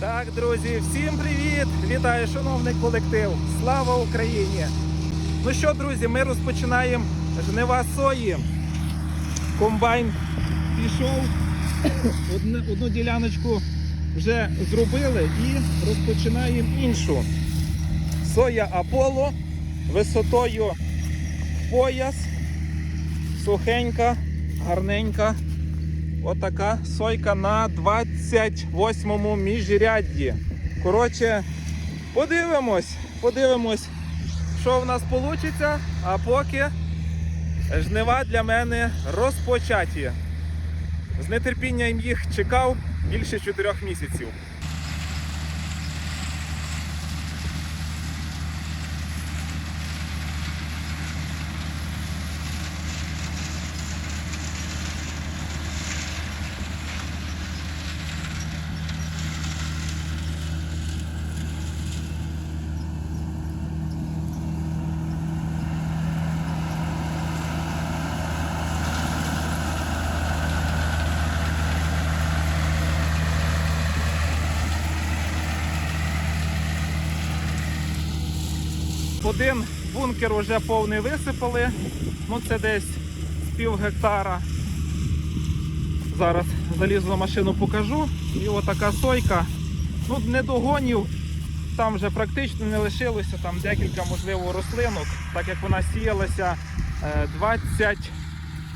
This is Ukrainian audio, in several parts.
Так, друзі, всім привіт! Вітаю, шановний колектив! Слава Україні! Ну що, друзі, ми розпочинаємо жнива сої. Комбайн пішов, одну, одну діляночку вже зробили і розпочинаємо іншу. Соя Аполло висотою пояс, сухенька, гарненька. Отака сойка на 28-му міжрядді. Коротше, подивимось, подивимось, що в нас вийде, а поки жнива для мене розпочаті. З нетерпінням їх чекав більше 4 місяців. Один бункер вже повний висипали. Ну це десь пів гектара. Зараз залізу на машину покажу. І отака сойка. Ну, не догонів. Там вже практично не лишилося, там декілька, можливо, рослинок, так як вона сіялася е, 20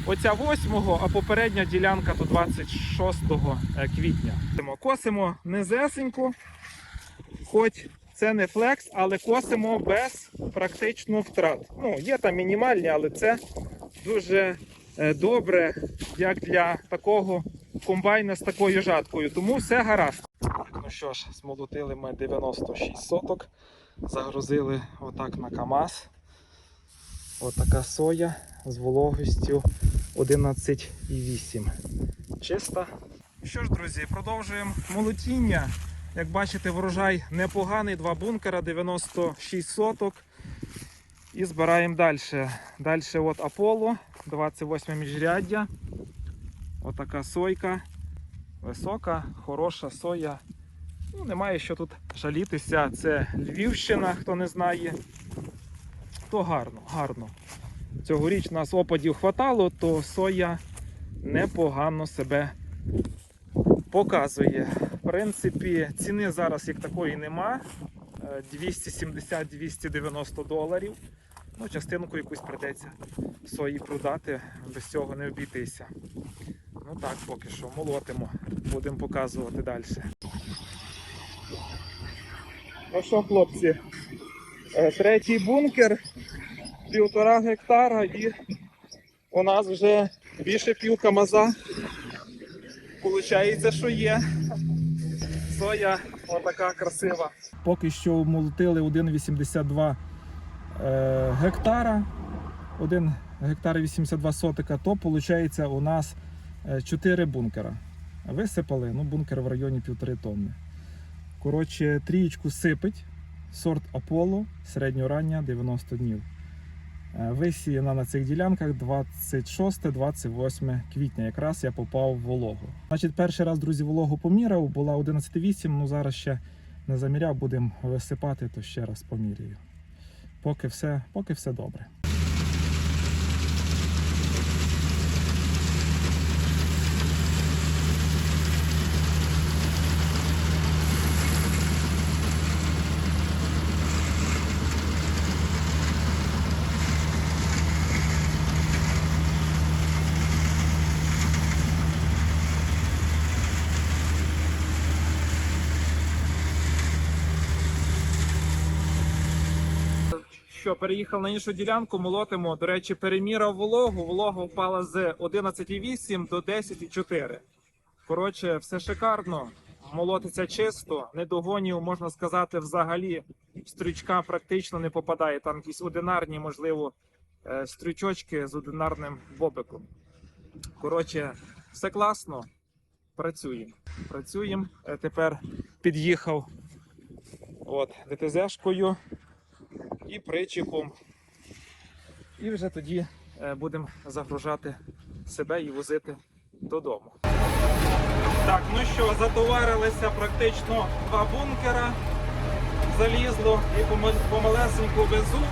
оця 8-го, а попередня ділянка то 26 е, квітня. Косимо низесенько, хоч це не флекс, але косимо без практично втрат. Ну, є там мінімальні, але це дуже е, добре, як для такого комбайна з такою жаткою. Тому все гаразд. Ну що ж, смолотили ми 96 соток, загрузили отак на КАМАЗ. Отака соя з вологістю 11,8. Чиста. Що ж, друзі, продовжуємо молотіння. Як бачите, врожай непоганий, два бункера, 96 соток. І збираємо далі. Далі от Аполло, 28 міжряддя. Отака сойка. Висока, хороша соя. Ну, немає що тут жалітися. Це Львівщина, хто не знає. То гарно, гарно. Цьогоріч нас опадів хватало, то соя непогано себе показує. Принципі, ціни зараз як такої нема. Е, 270-290 доларів. Ну, частинку якусь придеться сої продати, без цього не обійтися. Ну так, поки що, молотимо. Будемо показувати далі. Ну що, хлопці, е, третій бункер, півтора гектара і у нас вже більше пів камаза. Получається, що є. Соя отака красива. Поки що молотили 1,82 е, гектара. 1 гектар 82 сотика, то виходить у нас 4 бункера. Висипали, ну бункер в районі 1,5 тонни. Коротше, трієчку сипить. Сорт Аполло, середньорання 90 днів. Е, Висіяна на цих ділянках 26-28 квітня. Якраз я попав в вологу. Значить, перший раз, друзі, вологу поміряв, була 11,8, ну зараз ще не заміряв, будемо висипати, то ще раз поміряю. Поки все, поки все добре. Що, переїхав на іншу ділянку, молотимо. До речі, перемірав вологу. Волога впала з 11,8 до 10,4. Коротше, все шикарно. Молотиться чисто, недогонів, можна сказати, взагалі стрючка практично не попадає. Там якісь одинарні, можливо, е, стрючочки з одинарним бобиком. Коротше, все класно. Працюємо. Працюємо. Е, Тепер під'їхав от, ДТЗ-шкою і причіпом. І вже тоді е, будемо загружати себе і возити додому. Так, ну що, затоварилися практично два бункера. Залізло і помалесеньку везу.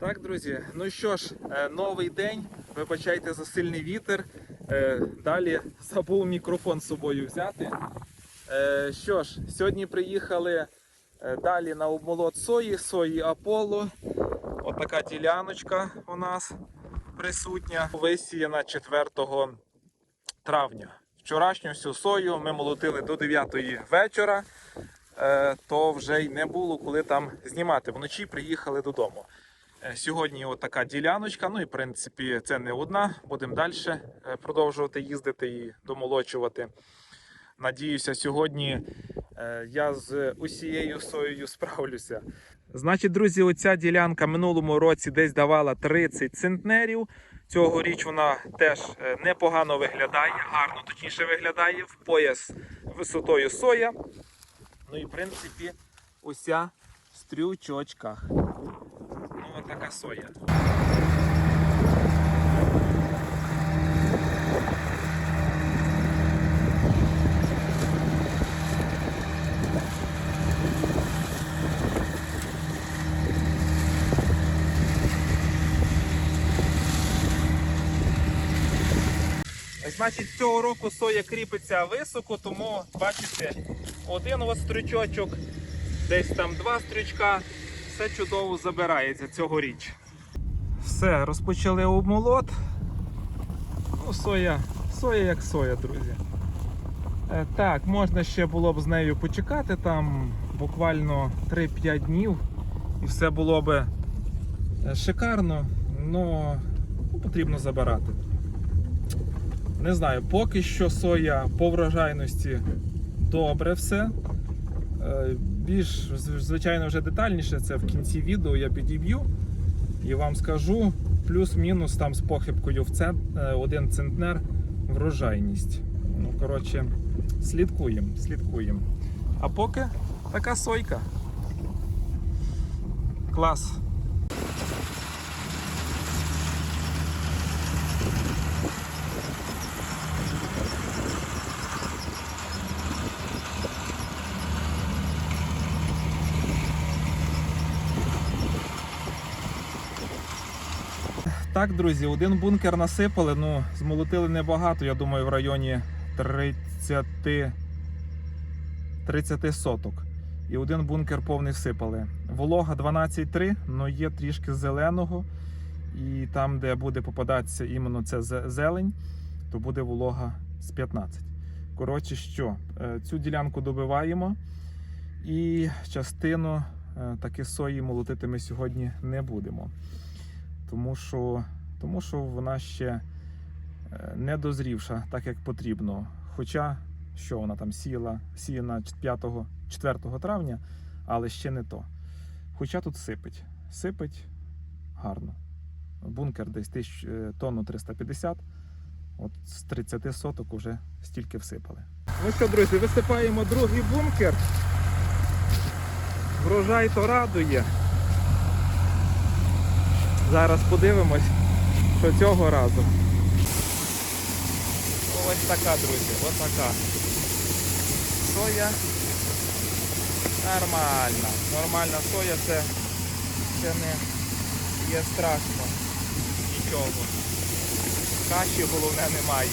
Так, друзі, ну що ж, е, новий день. Вибачайте за сильний вітер. Е, Далі забув мікрофон з собою взяти. Що ж, сьогодні приїхали далі на обмолот сої, сої Аполло. Отака діляночка у нас присутня. Висіяна 4 травня. Вчорашню всю сою ми молотили до 9 вечора, е, то вже й не було коли там знімати. Вночі приїхали додому. Е, Сьогодні отака діляночка. Ну і в принципі це не одна. Будемо далі продовжувати їздити і домолочувати. Надіюся, сьогодні е, я з усією соєю справлюся. Значить, друзі, оця ділянка минулому році десь давала 30 центнерів. Цьогоріч вона теж е, непогано виглядає, гарно точніше виглядає в пояс висотою соя. Ну і в принципі, уся в стрючочках. Ну, така соя. Значить, цього року соя кріпиться високо, тому бачите, один ось стрючочок, десь там два стрючка, все чудово забирається цьогоріч. Все, розпочали обмолот. Ну, соя, соя як соя, друзі. Е, Так, можна ще було б з нею почекати там буквально 3-5 днів і все було би е, шикарно, але потрібно забирати. Не знаю, поки що соя по врожайності добре все. Е, Більш, звичайно, вже детальніше це в кінці відео я підіб'ю і вам скажу плюс-мінус там з похибкою в цент, е, один центнер врожайність. Ну, коротше, слідкуємо, слідкуємо. А поки така сойка. Клас. Так, друзі, один бункер насипали, ну, змолотили небагато, я думаю, в районі 30, 30 соток. І один бункер повний всипали. Волога 12,3, але є трішки зеленого. І там, де буде попадатися іменно зе- зелень, то буде волога з 15. Коротше, що, е, цю ділянку добиваємо. І частину е, таки сої молотити ми сьогодні не будемо тому що, тому що вона ще е, не дозрівша так, як потрібно. Хоча, що вона там сіяла, сіяна 5, 4 травня, але ще не то. Хоча тут сипить. Сипить гарно. Бункер десь тисяч, е, тонну 350. От з 30 соток уже стільки всипали. Ну що, друзі, висипаємо другий бункер. Врожай то радує. Зараз подивимось, що цього разу. Ось така, друзі, ось така. Соя нормальна. Нормальна соя це, це не є страшно. Нічого. Каші головне немає.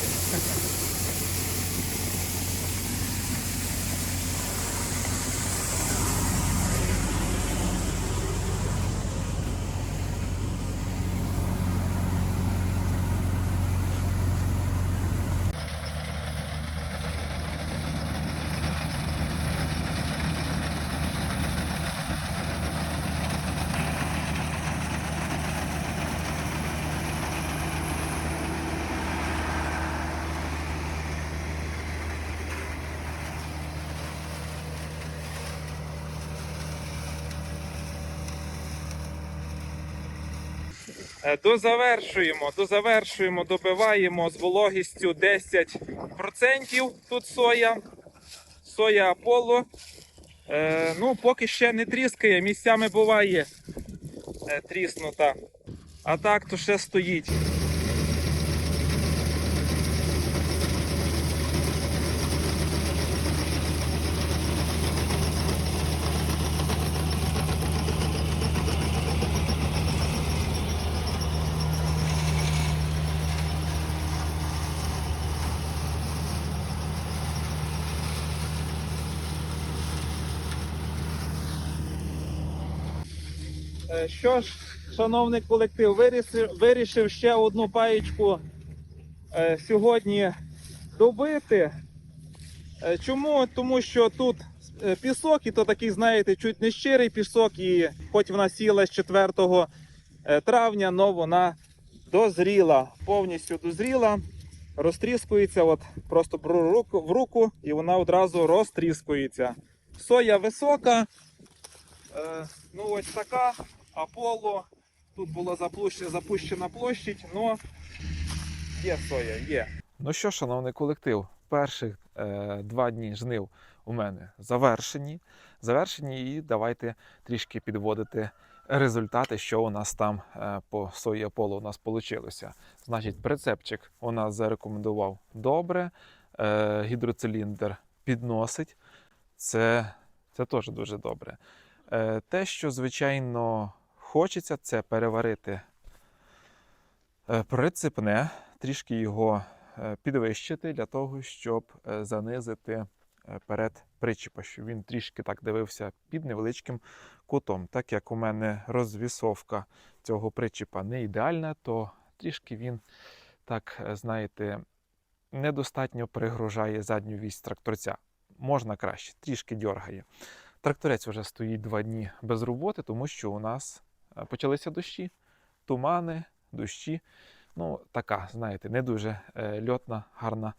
Е, Дозавершуємо, дозавершуємо, добиваємо з вологістю 10%. Тут соя. Соя Аполло. Е, ну, поки ще не тріскає, місцями буває е, тріснута. А так то ще стоїть. Що ж, шановний колектив, вирішив, вирішив ще одну паєчку е, сьогодні добити. Е, Чому? Тому що тут е, пісок, і то такий, знаєте, чуть не щирий пісок, і хоч вона сіла з 4 е, травня, але вона дозріла, повністю дозріла, розтріскується, от просто беру руку, в руку, і вона одразу розтріскується. Соя висока, е, ну ось така, Аполло. Тут була запущена, площадь, але є соя, є. Ну що, шановний колектив, перших е, два дні жнив у мене завершені. Завершені, і давайте трішки підводити результати, що у нас там е, по сої Аполло у нас вийшло. Значить, прицепчик у нас зарекомендував добре, е, гідроциліндр підносить. Це, це теж дуже добре. Е, те, що, звичайно, хочеться, це переварити е, прицепне, трішки його е, підвищити для того, щоб е, занизити перед причіпа, щоб він трішки так дивився під невеличким кутом. Так як у мене розвісовка цього причіпа не ідеальна, то трішки він, так знаєте, недостатньо пригружає задню вісь тракторця. Можна краще, трішки дьоргає. Тракторець вже стоїть два дні без роботи, тому що у нас почалися дощі, тумани, дощі. Ну, така, знаєте, не дуже е, льотна, гарна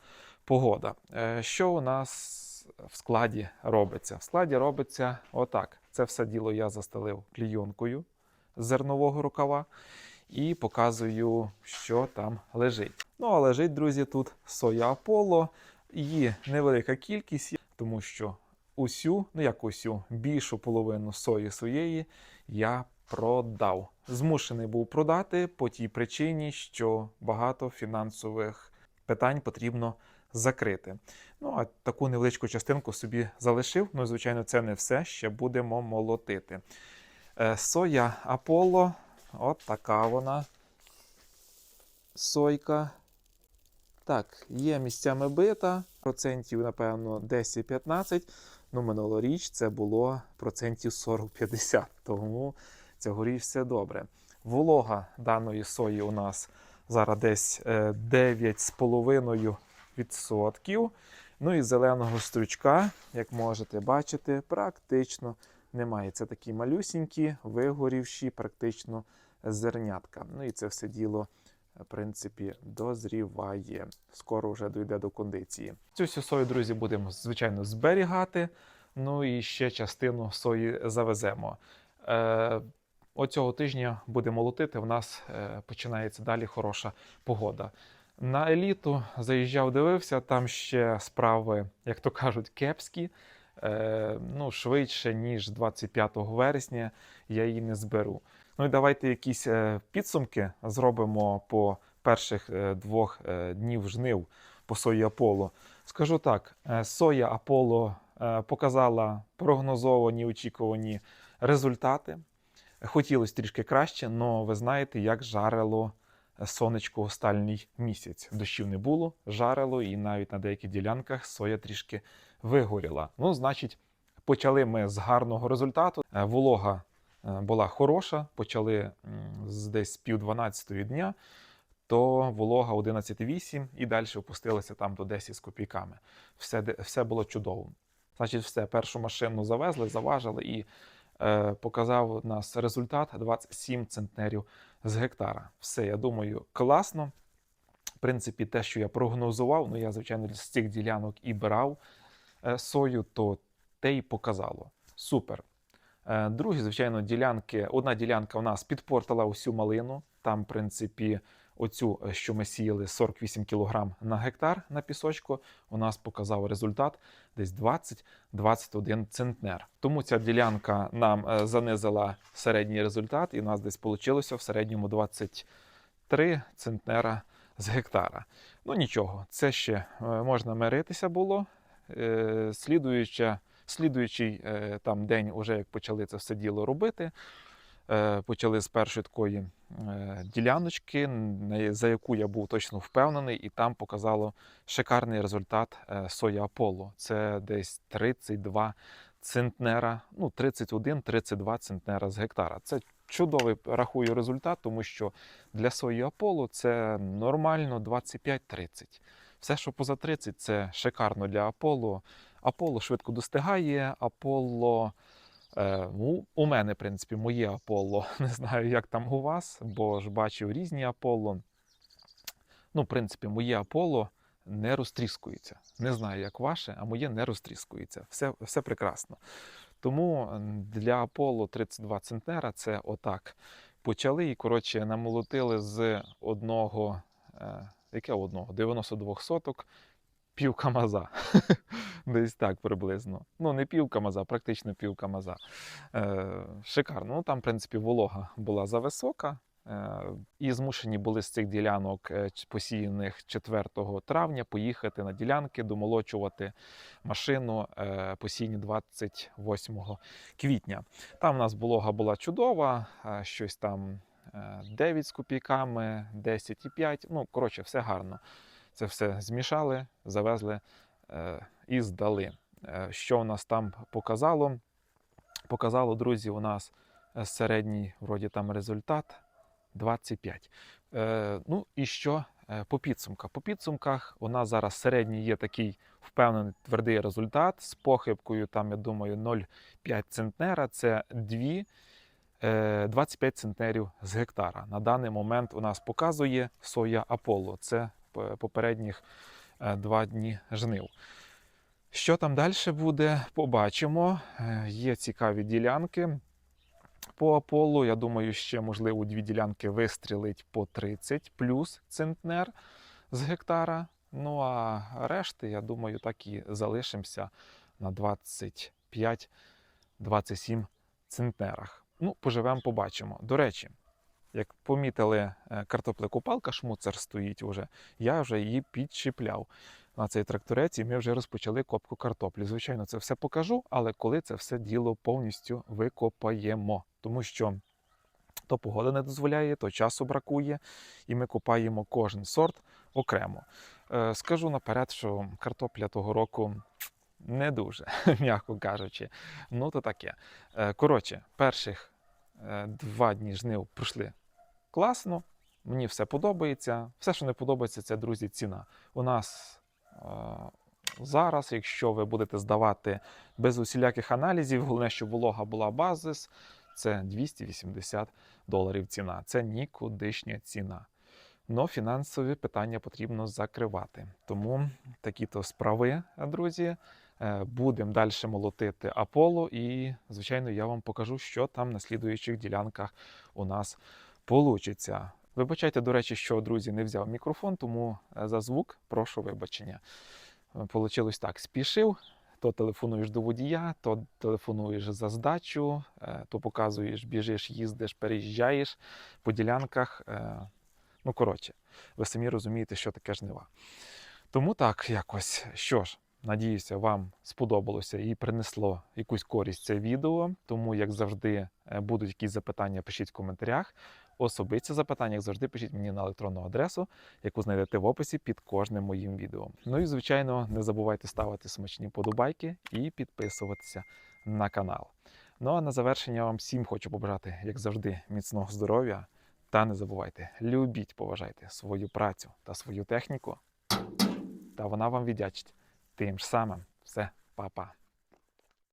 погода. Е, Що у нас в складі робиться? В складі робиться отак. Це все діло я застелив клійонкою з зернового рукава і показую, що там лежить. Ну, а лежить, друзі, тут соя Аполло. Її невелика кількість, тому що усю, ну як усю, більшу половину сої своєї я продав. Змушений був продати по тій причині, що багато фінансових питань потрібно закрити. Ну, а таку невеличку частинку собі залишив. Ну, звичайно, це не все. Ще будемо молотити. Е, Соя Аполло, от така вона. Сойка. Так, є місцями бита, процентів, напевно, 10-15. Ну, минулоріч це було процентів 40-50, тому цьогоріч все добре. Волога даної сої у нас зараз десь е, 9,5%. Ну і зеленого стручка, як можете бачити, практично немає. Це такі малюсінькі, вигорівші, практично зернятка. Ну і це все діло в принципі, дозріває. Скоро вже дійде до кондиції. Цю всю сою, друзі, будемо, звичайно, зберігати. Ну і ще частину сої завеземо. Е, оцього тижня будемо молотити. В нас е, починається далі хороша погода. На еліту заїжджав, дивився, там ще справи, як то кажуть, кепські. Е, ну, швидше, ніж 25 вересня я її не зберу. Ну і давайте якісь е, підсумки зробимо по перших двох днів жнив по сої Аполло. Скажу так: соя Аполло показала прогнозовані, очікувані результати. Хотілося трішки краще, але ви знаєте, як жарило сонечко останній місяць. Дощів не було, жарило, і навіть на деяких ділянках соя трішки вигоріла. Ну, значить, почали ми з гарного результату. Е, Волога е, була хороша, почали з десь пів 12 дня, то волога 11,8 і далі опустилися там до 10 з копійками. Все, все було чудово. Значить, все, першу машину завезли, заважили і е, показав у нас результат 27 центнерів з гектара. Все, я думаю, класно. В принципі, те, що я прогнозував, ну я, звичайно, з цих ділянок і брав е, сою, то те й показало. Супер. Е, Другі, звичайно, ділянки. Одна ділянка у нас підпортила усю малину. Там, в принципі, оцю, е, що ми сіяли, 48 кг на гектар на пісочку, у нас показав результат десь 20-21 центнер. Тому ця ділянка нам е, занизила середній результат, і у нас десь вийшло в середньому 23 центнера з гектара. Ну нічого, це ще е, можна миритися було. Слідуюча Слідуючий там день, уже як почали це все діло робити, почали з першої такої е, діляночки, за яку я був точно впевнений, і там показало шикарний результат е, соя Аполло. Це десь 32 центнера, ну 31-32 центнера з гектара. Це чудовий рахую результат, тому що для сої Аполло це нормально 25-30. Все, що поза 30, це шикарно для Аполло. Аполло швидко достигає, Аполло. Е, ну, у мене, в принципі, моє Аполло. Не знаю, як там у вас, бо ж бачив різні Аполло. Ну, в принципі, моє Аполло не розтріскується. Не знаю, як ваше, а моє не розтріскується. Все, все прекрасно. Тому для Аполло 32 центнера це отак. Почали і, коротше, намолотили з одного, е, яке одного? 92 соток, пів камаза. Десь так приблизно. Ну, не пів камаза, практично пів камаза. Е, шикарно. Ну, там, в принципі, волога була зависока. Е, і змушені були з цих ділянок е, посіяних 4 травня поїхати на ділянки, домолочувати машину посіяні 28 квітня. Там у нас волога була чудова, щось там е, 9 з копійками, 10,5. Ну, коротше, все гарно. Це все змішали, завезли е, і здали. Е, Що у нас там показало? Показало, друзі, у нас е, середній вроді там результат 25. Е, ну і що по підсумках? По підсумках у нас зараз середній є такий впевнений твердий результат з похибкою, там, я думаю, 0,5 центнера. Це 2, е, 25 центнерів з гектара. На даний момент у нас показує соя Аполло. Це попередніх е, два дні жнив. Що там далі буде, побачимо. Е, Є цікаві ділянки по Аполло. Я думаю, ще можливо дві ділянки вистрілить по 30 плюс центнер з гектара. Ну а решти, я думаю, так і залишимося на 25-27 центнерах. Ну, поживемо, побачимо. До речі, як помітили, е, картоплекопалка шмуцер стоїть уже, я вже її підчіпляв на цей тракторець, і ми вже розпочали копку картоплі. Звичайно, це все покажу, але коли це все діло повністю викопаємо, тому що то погода не дозволяє, то часу бракує, і ми копаємо кожен сорт окремо. Е, Скажу наперед, що картопля того року не дуже, м'яко кажучи. Ну, то таке. Е, Коротше, перших два дні жнив пройшли класно. Мені все подобається. Все, що не подобається, це, друзі, ціна. У нас е, зараз, якщо ви будете здавати без усіляких аналізів, головне, щоб волога була базис, це 280 доларів ціна. Це нікудишня ціна. Но фінансові питання потрібно закривати. Тому такі-то справи, друзі. Е, Будемо далі молотити Аполло, і, звичайно, я вам покажу, що там на слідуючих ділянках у нас получиться. Вибачайте, до речі, що друзі не взяв мікрофон, тому е, за звук прошу вибачення. Е, Получилось так: спішив, то телефонуєш до водія, то телефонуєш за здачу, е, то показуєш, біжиш, їздиш, переїжджаєш по ділянках. Ну, коротше, ви самі розумієте, що таке жнива. Тому так якось. Що ж, надіюся, вам сподобалося і принесло якусь користь це відео. Тому, як завжди, будуть якісь запитання, пишіть в коментарях. Особисті запитання, як завжди, пишіть мені на електронну адресу, яку знайдете в описі під кожним моїм відео. Ну і звичайно, не забувайте ставити смачні подобайки і підписуватися на канал. Ну а на завершення вам всім хочу побажати, як завжди, міцного здоров'я. Та не забувайте, любіть, поважайте свою працю та свою техніку, та вона вам віддячить тим ж самим. Все, па-па.